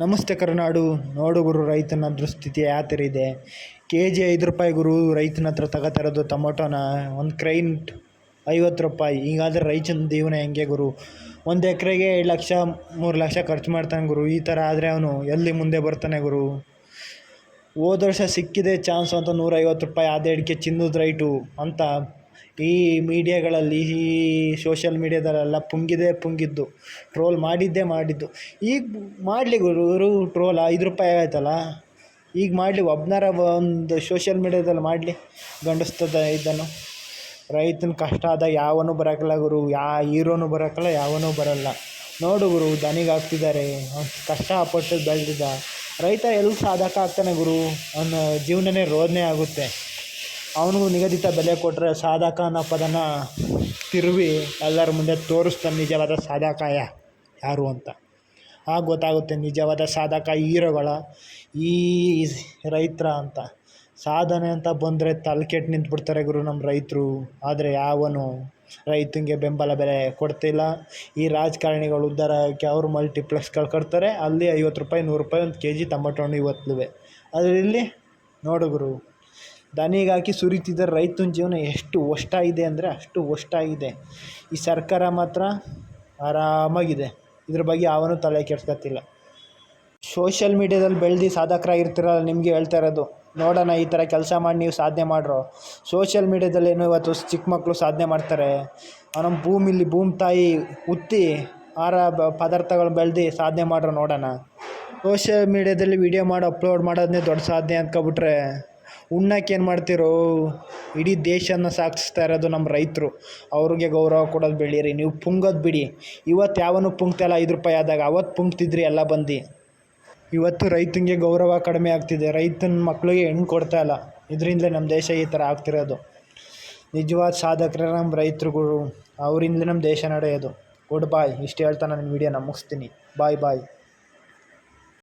ನಮಸ್ತೆ ಕರುನಾಡು. ನೋಡು ಗುರು, ರೈತನ ದುಸ್ಥಿತಿ ಯಾವ ಥರ ಇದೆ. ಕೆ ಜಿ ಐದು ರೂಪಾಯಿ ಗುರು, ರೈತನ ಹತ್ರ ತಗೋತಾ ಇರೋದು ಟೊಮೊಟೊನ. ಒಂದು ಕ್ರೈನ್ ಐವತ್ತು ರೂಪಾಯಿ. ಹೀಗಾದ್ರೆ ರೈತನ ಜೀವನ ಹೆಂಗೆ ಗುರು? ಒಂದು ಎಕರೆಗೆ ಎರಡು ಲಕ್ಷ, ಮೂರು ಲಕ್ಷ ಖರ್ಚು ಮಾಡ್ತಾನೆ ಗುರು. ಈ ಥರ ಆದರೆ ಅವನು ಎಲ್ಲಿ ಮುಂದೆ ಬರ್ತಾನೆ ಗುರು? ಹೋದ ವರ್ಷ ಸಿಕ್ಕಿದೆ ಚಾನ್ಸು ಅಂತ ನೂರೈವತ್ತು ರೂಪಾಯಿ. ಅದೇ ಅಡಿಕೆ ಚಿನ್ನದ ರೈಟು ಅಂತ ಈ ಮೀಡಿಯಾಗಳಲ್ಲಿ, ಈ ಸೋಷಲ್ ಮೀಡಿಯಾದಲ್ಲೆಲ್ಲ ಪುಂಗಿದೇ ಪುಂಗಿದ್ದು ಟ್ರೋಲ್ ಮಾಡಿದ್ದೇ ಮಾಡಿದ್ದು. ಈಗ ಮಾಡಲಿ ಗುರು ಟ್ರೋಲ್ ಐದು ರೂಪಾಯಿ ಆಯ್ತಲ್ಲ? ಈಗ ಮಾಡಲಿ, ಒಬ್ನಾರ ಒಂದು ಸೋಷಿಯಲ್ ಮೀಡ್ಯಾದಲ್ಲಿ ಮಾಡಲಿ, ಗಂಡಸ್ತದ ಇದನ್ನು. ರೈತನ ಕಷ್ಟ ಆದಾಗ ಯಾವನೂ ಬರೋಕ್ಕಲ್ಲ ಗುರು, ಯಾ ಹೀರೋನು ಬರೋಕ್ಕಲ್ಲ ಯಾವನೂ ಬರೋಲ್ಲ. ನೋಡು ಗುರು, ದನಿಗೆ ಹಾಕ್ತಿದ್ದಾರೆ, ಅವ್ನು ಕಷ್ಟಪಟ್ಟು ಬೆಳೆದಿದ್ದ. ರೈತ ಎಲ್ಲಿ ಸಾಧಕ ಆಗ್ತಾನೆ ಗುರು, ಅವನ ಜೀವನನೇ ರೋದನೆ ಆಗುತ್ತೆ. ಅವನಿಗೂ ನಿಗದಿತ ಬೆಲೆ ಕೊಟ್ಟರೆ ಸಾಧಕ ಅನ್ನೋ ಪದನ ತಿರುವಿ ಎಲ್ಲರ ಮುಂದೆ ತೋರಿಸ್ತಾನೆ ನಿಜವಾದ ಸಾಧಕ ಯಾರು ಅಂತ. ಆಗ ಗೊತ್ತಾಗುತ್ತೆ ನಿಜವಾದ ಸಾಧಕ ಹೀರೋಗಳ ಈ ರೈತರ ಅಂತ. ಸಾಧನೆ ಅಂತ ಬಂದರೆ ತಲೆ ಕೆಟ್ಟು ನಿಂತ್ಬಿಡ್ತಾರೆ ಗುರು ನಮ್ಮ ರೈತರು. ಆದರೆ ಯಾವನು ರೈತನಿಗೆ ಬೆಂಬಲ ಬೆಲೆ ಕೊಡ್ತಿಲ್ಲ. ಈ ರಾಜಕಾರಣಿಗಳು ಉದ್ಧಾರ ಆಗೋಕ್ಕೆ ಅವರು ಮಲ್ಟಿಪ್ಲೆಕ್ಸ್ಗಳು ಕಟ್ತಾರೆ. ಅಲ್ಲಿ ಐವತ್ತು ರೂಪಾಯಿ, ನೂರು ರೂಪಾಯಿ, ಒಂದು ಕೆ ಜಿ ಟೊಮೊಟೊ ಹಣ್ಣು ಇವತ್ತೂ ಅದರಲ್ಲಿ ನೋಡು ಗುರು ದನಿಗೆ ಹಾಕಿ ಸುರಿತಿದ್ದಾರೆ ರೈತನ ಜೀವನ ಎಷ್ಟು ಒಷ್ಟಾಗಿದೆ ಅಂದರೆ ಅಷ್ಟು ಒಷ್ಟಾಗಿದೆ ಈ ಸರ್ಕಾರ ಮಾತ್ರ ಆರಾಮಾಗಿದೆ. ಇದ್ರ ಬಗ್ಗೆ ಯಾವನೂ ತಲೆ ಕೆಡ್ಸ್ಕತ್ತಿಲ್ಲ ಸೋಷಿಯಲ್ ಮೀಡ್ಯಾದಲ್ಲಿ ಬೆಳೆದು ಸಾಧಕರಾಗಿರ್ತೀರಲ್ಲ, ನಿಮಗೆ ಹೇಳ್ತಾ ಇರೋದು. ನೋಡೋಣ, ಈ ಥರ ಕೆಲಸ ಮಾಡಿ ನೀವು ಸಾಧನೆ ಮಾಡ್ರೋ. ಸೋಷಿಯಲ್ ಮೀಡ್ಯಾದಲ್ಲಿ ಏನೋ ಇವತ್ತು ಚಿಕ್ಕ ಮಕ್ಕಳು ಸಾಧನೆ ಮಾಡ್ತಾರೆ? ನಮ್ಮ ಭೂಮಿಲಿ ಭೂಮಿ ತಾಯಿ ಉತ್ತಿ ಆಹಾರ ಪದಾರ್ಥಗಳು ಬೆಳೆದು ಸಾಧನೆ ಮಾಡ್ರೋ ನೋಡೋಣ. ಸೋಷಿಯಲ್ ಮೀಡ್ಯಾದಲ್ಲಿ ವೀಡಿಯೋ ಮಾಡಿ, ಅಪ್ಲೋಡ್ ಮಾಡೋದನ್ನೇ ದೊಡ್ಡ ಸಾಧನೆ ಅಂದ್ಕೊಬಿಟ್ರೆ ಉಣ್ಣಕ್ಕೆ ಏನು ಮಾಡ್ತೀರೋ? ಇಡೀ ದೇಶನ ಸಾಗಿಸ್ತಾ ಇರೋದು ನಮ್ಮ ರೈತರು. ಅವ್ರಿಗೆ ಗೌರವ ಕೊಡೋದು ಬೆಳೀರಿ ನೀವು ಪುಂಗೋದು ಬಿಡಿ. ಇವತ್ತು ಯಾವನು ಪುಂಗ್ತಾಯಿಲ್ಲ ಐದು ರೂಪಾಯಿ ಆದಾಗ ಅವತ್ತು ಪುಂಗ್ತಿದ್ರಿ ಎಲ್ಲ ಬಂದು. ಇವತ್ತು ರೈತನಿಗೆ ಗೌರವ ಕಡಿಮೆ ಆಗ್ತಿದೆ. ರೈತನ ಮಕ್ಕಳಿಗೆ ಹೆಣ್ಣು ಕೊಡ್ತಾ ಇಲ್ಲ. ಇದರಿಂದಲೇ ನಮ್ಮ ದೇಶ ಈ ಥರ ಆಗ್ತಿರೋದು. ನಿಜವಾದ ಸಾಧಕರೇ ನಮ್ಮ ರೈತರುಗಳು ಅವರಿಂದಲೇ ನಮ್ಮ ದೇಶ ನಡೆಯೋದು. Good bye. ಇಷ್ಟು ಹೇಳ್ತಾ ನಾನು ವೀಡಿಯೋನ ಮುಗಿಸ್ತೀನಿ. ಬಾಯ್ ಬಾಯ್.